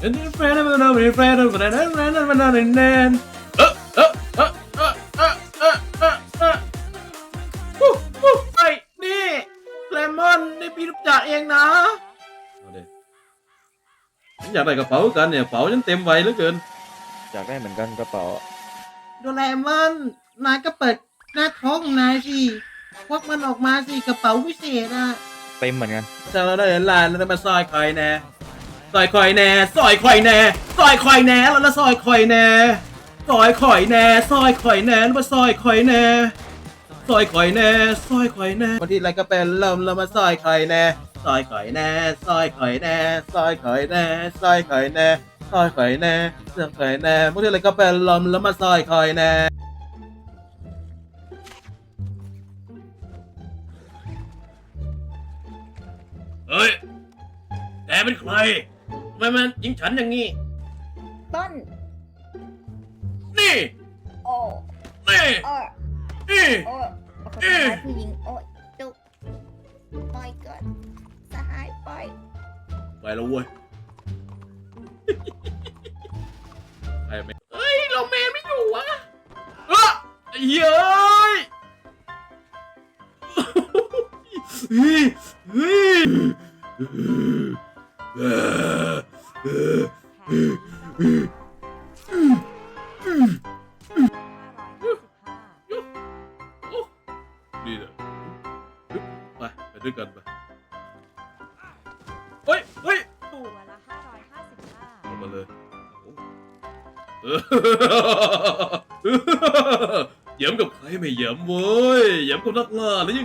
เออเฟรนด์มันเอาเฟรนด์มันเอาเฟรนด์มันเอาแนนเออเออเออเออเออเออเออเออฮู้ฮู้ไอ้นี่เลมอนนี่พี่รู้จักเองนะเอาดิฉัอยากได้กระเป๋ากันเนี่ยกระเป๋าฉันเต็มไวเหลือเกินอยากได้เหมือนกันกระเป๋าอะโดเรมอนนายก็เปิดหน้าท้องของนายสิควักมันออกมาสิกระเป๋าวิเศษอะ เต็มเหมือนกัน ฉันเราได้หลานแล้วมาซอยใครแน่ ซอยคอยแน่ซอยคอยแน่ซอยคอยแน่แล้วนะซอยคอยแน่ซอยคอยแน่ซอยคอยแน่แล้วมาซอยคอยแน่ซอยคอยแน่ซอยคอยแน่บางทีอะไรก็เป็นลมแล้วมาซอยคอยแน่ซอยคอยแน่ซอยคอยแน่ซอยคอยแน่ซอยคอยแน่ซอยคอยแน่ซอยคอยแน่บางทีอะไรก็เป็นลมแล้วมาซอยคอยแน่เฮ้ยแกเป็นใคร ทำไมมันยิงฉันอย่างนี้ ต้น นี่ โอ้นี่ โอ้นี่ โอ้เขาทำร้ายผู้หญิง โอ้จุกปล่อยก่อนสหายปล่อย ไปแล้วเว้ย ไปไหมเฮ้ยเราเมย์ไม่อยู่วะเอ้อไอ้เหี้ยเอ้ยเฮ้ยเฮ้ยเอ้อเอ้ ดีเลยไปไปด้วยกันไปเฮ้ยเฮ้ยตัวละ555ลงมาเลยเออเหยิมกับใครไม่เยิมเว้ยเยิมกับนักล่าหรือยัง